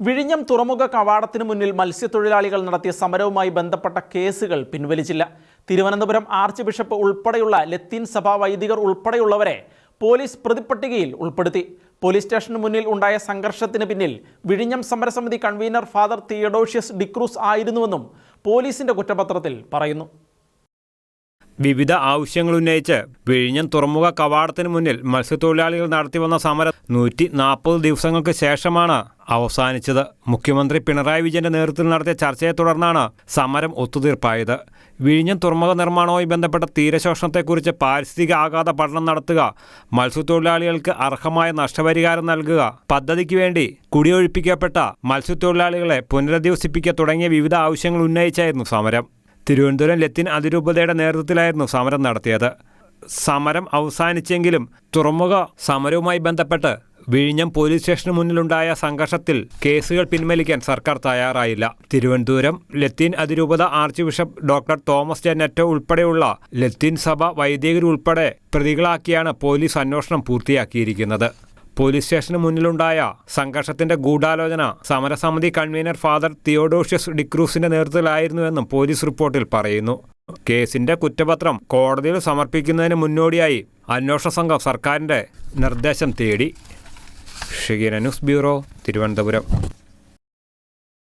വിഴിഞ്ഞം തുറമുഖ കവാടത്തിന് മുന്നിൽ മത്സ്യത്തൊഴിലാളികൾ നടത്തിയ സമരവുമായി ബന്ധപ്പെട്ട കേസുകൾ പിൻവലിച്ചില്ല. തിരുവനന്തപുരം ആർച്ച് ബിഷപ്പ് ഉൾപ്പെടെയുള്ള ലത്തീൻ സഭാ വൈദികർ ഉൾപ്പെടെയുള്ളവരെ പോലീസ് പ്രതിപ്പട്ടികയിൽ ഉൾപ്പെടുത്തി. പോലീസ് സ്റ്റേഷന് മുന്നിൽ ഉണ്ടായ സംഘർഷത്തിന് പിന്നിൽ വിഴിഞ്ഞം സമരസമിതി കൺവീനർ ഫാദർ തിയഡോഷ്യസ് ഡിക്രൂസ് ആയിരുന്നുവെന്നും പോലീസിന്റെ കുറ്റപത്രത്തിൽ പറയുന്നു. വിവിധ ആവശ്യങ്ങൾ ഉന്നയിച്ച് വിഴിഞ്ഞം തുറമുഖ കവാടത്തിന് മുന്നിൽ മത്സ്യത്തൊഴിലാളികൾ നടത്തിവന്ന സമരം നൂറ്റി നാൽപ്പത് ദിവസങ്ങൾക്ക് ശേഷമാണ് അവസാനിച്ചത്. മുഖ്യമന്ത്രി പിണറായി വിജയന്റെ നേതൃത്വത്തിൽ നടത്തിയ ചർച്ചയെ തുടർന്നാണ് സമരം ഒത്തുതീർപ്പായത്. വിഴിഞ്ഞം തുറമുഖ നിർമ്മാണവുമായി ബന്ധപ്പെട്ട തീരശോഷണത്തെക്കുറിച്ച് പാരിസ്ഥിതിക ആഘാത പഠനം നടത്തുക മത്സ്യത്തൊഴിലാളികൾക്ക് അർഹമായ നഷ്ടപരിഹാരം നൽകുക പദ്ധതിക്ക് വേണ്ടി കുടിയൊഴിപ്പിക്കപ്പെട്ട മത്സ്യത്തൊഴിലാളികളെ പുനരധിവസിപ്പിക്കുക തുടങ്ങിയ വിവിധ ആവശ്യങ്ങൾ ഉന്നയിച്ചായിരുന്നു സമരം. തിരുവനന്തപുരം ലത്തിൻ അതിരൂപതയുടെ നേതൃത്വത്തിലായിരുന്നു സമരം നടത്തിയത്. സമരം അവസാനിച്ചെങ്കിലും തുറമുഖ സമരവുമായി ബന്ധപ്പെട്ട് വിഴിഞ്ഞം പോലീസ് സ്റ്റേഷന് മുന്നിലുണ്ടായ സംഘർഷത്തിൽ കേസുകൾ പിൻവലിക്കാൻ സർക്കാർ തയ്യാറായില്ല. തിരുവനന്തപുരം ലത്തീൻ അതിരൂപത ആർച്ച് ബിഷപ്പ് ഡോക്ടർ തോമസ് ജനറ്റോ ഉൾപ്പെടെയുള്ള ലത്തീൻ സഭ വൈദികരുൾപ്പെടെ പ്രതികളാക്കിയാണ് പോലീസ് അന്വേഷണം പൂർത്തിയാക്കിയിരിക്കുന്നത്. പോലീസ് സ്റ്റേഷന് മുന്നിലുണ്ടായ സംഘർഷത്തിന്റെ ഗൂഢാലോചന സമരസമിതി കൺവീനർ ഫാദർ തിയോഡോഷ്യസ് ഡിക്രൂസിന്റെ നേതൃത്വത്തിലായിരുന്നുവെന്നും പോലീസ് റിപ്പോർട്ടിൽ പറയുന്നു. കേസിന്റെ കുറ്റപത്രം കോടതിയിൽ സമർപ്പിക്കുന്നതിന് മുന്നോടിയായി അന്വേഷണ സംഘം സർക്കാരിന്റെ നിർദ്ദേശം തേടി. Shageena news bureau Thiruvananthapuram.